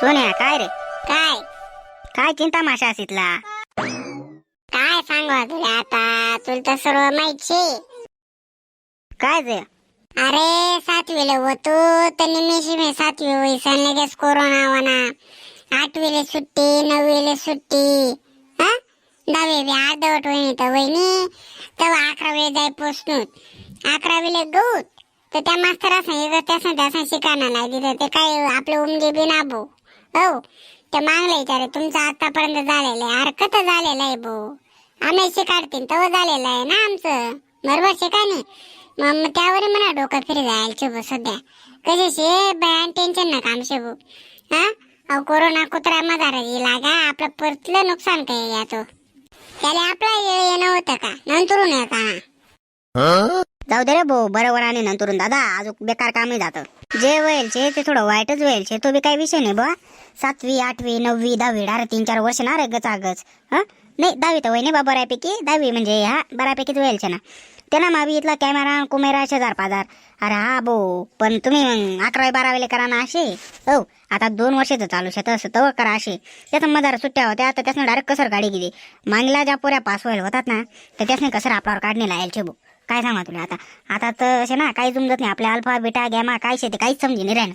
सोन्या काय रे? काय? काय चिंता माशा असितला काय सांगू तुला आता? तुला तर सर्व माहीत शे काय जे अरे सातवीला होतो तर निमेशी मे सातवी वयसन लगेच कोरोना वना आठवीला सुट्टी नववीला सुट्टी. हा? दहावी बी अर्धवट वहिनी तर वहिनी. तेव्हा अकरावी जाय पोचणूत अकरावीला गऊत तर त्या मास्तर असं त्यासन त्यासन शिकाना नाही दिलं ते काय आपले उमजे बी नाबो. हो. ते मागले विचारे तुमचं आतापर्यंत झालेलं आहे. अरे कथ झालेलं आहे भाऊ आम्ही शिकाडतील तेव्हा झालेलं आहे ना आमचं? बरोबर नाही? मग त्यावर म्हणा डोकं फिरी जायला शेबू सध्या. कसे शे बयान टेन्शन नका आम शेबू हा? अहो कोरोना कुत्रा मधारा लागा आपलं परतलं नुकसान काय याचं त्याला आपला येणं होतं का? नंतरून येता जाऊ दे रे भाऊ बरोबर आणि नंतरून. दादा अजून बेकार कामही जातं. जे होईल छे ते थोडं वाईटच होईल. छे तो बी काही विषय नाही बा सातवी आठवी नववी दहावी अरे तीन चार वर्ष ना रे गचागच. हा? नाही दहावी तर वय नाही बा बऱ्यापैकी. दहावी म्हणजे हा बऱ्यापैकीच होईल छे ना. त्यांना मावी इथला कॅमेरा कुमेरा शेजार पाजार. अरे हा बो पण तुम्ही मग अकरावी बारावीला करा ना असे हो आता दोन वर्षाचं चालू शेत असं तव करा असे त्याचं मजार सुट्ट्या होत्या आता त्यासनं डायरेक्ट कसर गाडी गेली. मागला ज्या पोऱ्या पास व्हायला होतात ना तर त्यासने कसर आपल्यावर काढणे लायल छे भाऊ काय सांगा तुला आता? आता तर असे ना काही समजत नाही. आपल्या अल्फा बेटा गॅमा काय शेते काहीच समजी नाही राहिलं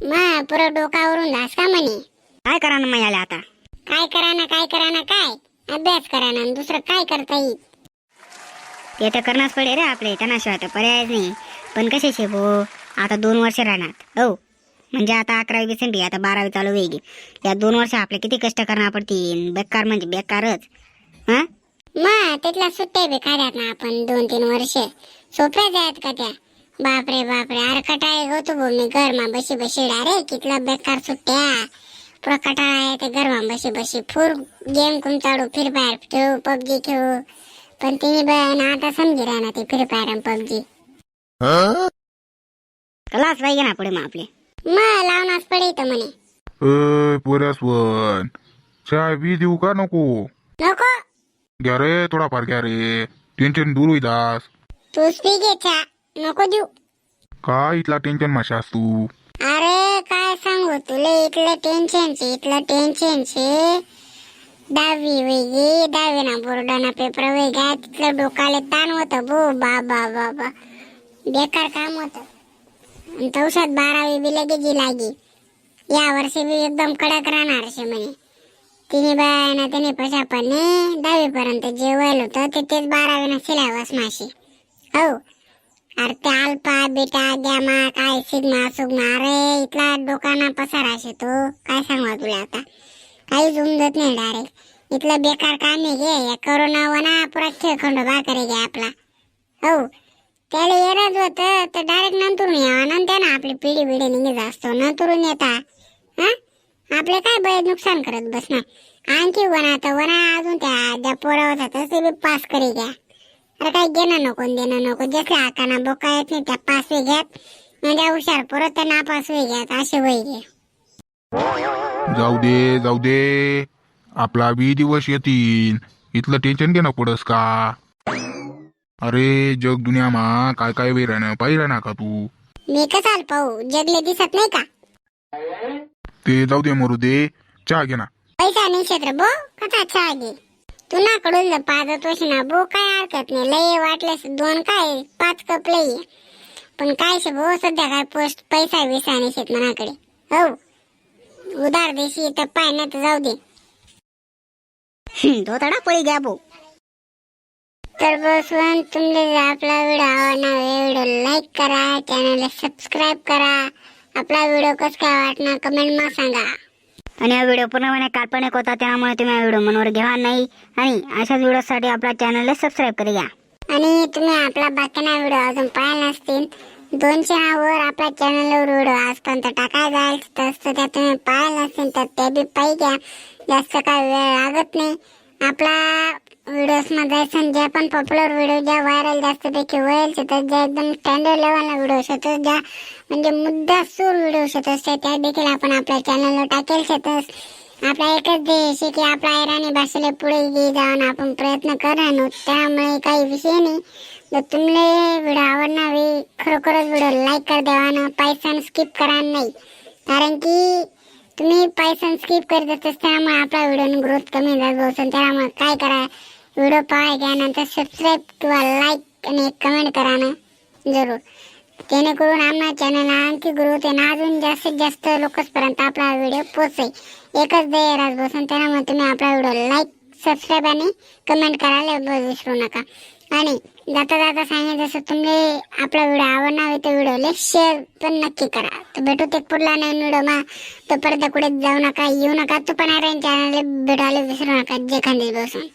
मग पुरं डोकावरून दास का म्हणे? काय करा ना मग आता? काय करा ना काय करा ना काय? अभ्यास करा ना दुसरं काय करता येईल? ते तर करणंच पडे रे आपले. त्यांनाशिवाय तर पर्यायच नाही. पण कसे शे आता दोन वर्ष राहणार. हो. म्हणजे आता अकरावी बेसंडी आता बारावी चालू वेगी या दोन वर्ष आपले किती कष्ट करणार पडतील? बेकार म्हणजे बेकारच. हा? मग तिथला सुट्ट्या बी काढ्यात ना आपण दोन तीन वर्ष. सोप्या जायत का त्या? बापरे बापरे अरे कटाळे होतो भाऊ मी घरमा बशी बशी अरे कितला बेकार सुट्ट्या. पुरा कटाळा आहे ते घरमा बशी बशी. फुर गेम कुम चाडू फ्री फायर खेळू पबजी खेळू. पण तिने बन आता समजी राहा ना ते फ्री फायर आणि पबजी. कलाच पाहिजे ना पुढे मग आपले. मग लावणास पडे इथं म्हणे. अय पोऱ्यास्वन चाय बी देऊ का नको? नको? घ्या रे थोडाफार घ्या रे. टेन्शन दूर होईदास तूच पी घे नको देऊ. काय इथला टेन्शन माशास तू? अरे काय सांगू तुला इथलं टेन्शनचे इथलं टेन्शनचे दहावी वेगळी दहावी ना बोर्डाना पेपर वेगळा तिथलं डोकाले ताण होतं बो बाबा बाबा बेकार काम होतं. आणि तवशात बारावी बी लगेच जी लागी. या वर्षी बी एकदम कडक राहणार असे म्हणे. तिने बायना त्याने पशापणे दहावीपर्यंत जे वयल होतं ते तेच बारावीनं सिलेबस माशी. हो. अरे ते अल्फा बेटा गॅमा काय सिग्मा सुग्मा अरे इथला डोकाना पसारा तो. काय सांगा तुला आता? काहीच उमजत नाही डायरेक्ट इथलं बेकार काम आहे घे या करोना वना पुरा खेळखंड भाकरे गे आपला. हो. त्याला येणंच होतं तर डायरेक्ट नंतरून यावा. नंतर ना आपली पिढी बिडी निघत असतो. नंतरून येता. आपले काय बरे नुकसान करत बसणार आणखी वना तर वना अजून त्या ज्या पोरा होता तसे बी पास करी घ्या. अरे काही घेणं नको देणं नको. जसं आकाना बोका येत नाही त्या पास वे घ्यात म्हणजे हुशार परत त्या नापास वे घ्यात असे वय घे. जाऊ दे जाऊ दे. आपला बी दिवस येतील. इथलं टेन्शन घे ना पडस का? अरे जग दुनियामा काय काय वेळ राहणं पाहिजे ना का तू? मी कसाल पाहू? जगले दिसत नाही का? ते जाऊ दे मरू दे. चहा घे ना. पैसा नाही क्षेत्र बो कसा चहा घे? तू ना कडून जर पाजत ना बो काय हरकत नाही. लय वाटल्यास दोन काय पाच कप लय पण काय शे भो सध्या काय पोस्ट पैसा विसा नाही शेत मनाकडे. हो. उधार देशी तर पाय नाही तर जाऊ दे. पळी घ्या भाऊ. तर तुमले जर आपला व्हिडिओ आवडला व्हिडिओ लाईक करा चॅनलला सबस्क्राईब करा. आपला व्हिडिओ कसं काय वाटणार कमेंटमध्ये सांगा. आणि हा व्हिडिओ पूर्णपणे काल्पनिक होता त्यामुळे तुम्ही हा व्हिडिओ मनवर घ्या नाही. आणि अशाच व्हिडिओसाठी आपल्या चॅनलला सबस्क्राईब करी. घ्या आणि तुम्ही आपला बाकीना व्हिडिओ अजून पाहिला नसतील दोनशे वर आपल्या चॅनलवर व्हिडिओ आजपर्यंत जाईल तसं त्या तुम्ही पाहिला नसतील तर ते बी पाहिजे. जास्त काय वेळ लागत नाही. आपला व्हिडिओसमध्ये ज्या पण पॉप्युलर व्हिडिओ ज्या व्हायरल जास्त पैकी होईल तर ज्या एकदम स्टँडर्ड लेवलला व्हिडिओ शेतस ज्या म्हणजे मुद्दा सूर व्हिडिओ शेतस त्या देखील आपण आपल्या चॅनलवर टाकेल शेतस. आपला एकच देश आहे की आपल्या इराणी भाषेला पुढे घेऊन जाऊन आपण प्रयत्न करणार त्यामुळे काही विषय नाही. जर तुम्हाला व्हिडिओ आवडणार खरोखरच व्हिडिओ लाईक कर देवानं पैसा स्किप करा नाही. कारण की तुम्ही पैसा स्किप करत असतात त्यामुळे आपला व्हिडिओ ग्रोथ कमी जात भाऊ. त्यामुळे काय करा व्हिडिओ पाहाय त्यानंतर सबस्क्राईब किंवा लाईक आणि कमेंट करा ना. जरूर. जेणेकरून आम्हाला चॅनलला आणखी ग्रोथ आहे ना अजून जास्तीत जास्त लोकांपर्यंत आपला व्हिडिओ पोचेल एकच दे राजभाऊ. त्यामुळे तुम्ही आपला व्हिडिओ लाईक सबस्क्राईब आणि कमेंट करायला विसरू नका. आणि जाता जाता सांगितलं जसं तुम्ही आपला व्हिडिओ आवडणार तर व्हिडिओला शेअर पण नक्की करा. तर भेटू ते पुढला नवीन व्हिडिओ मा. तोपर्यंत कुठे जाऊ नका येऊ नका. तू पण चॅनल भेटायला विसरू नका. जे खांदी बसून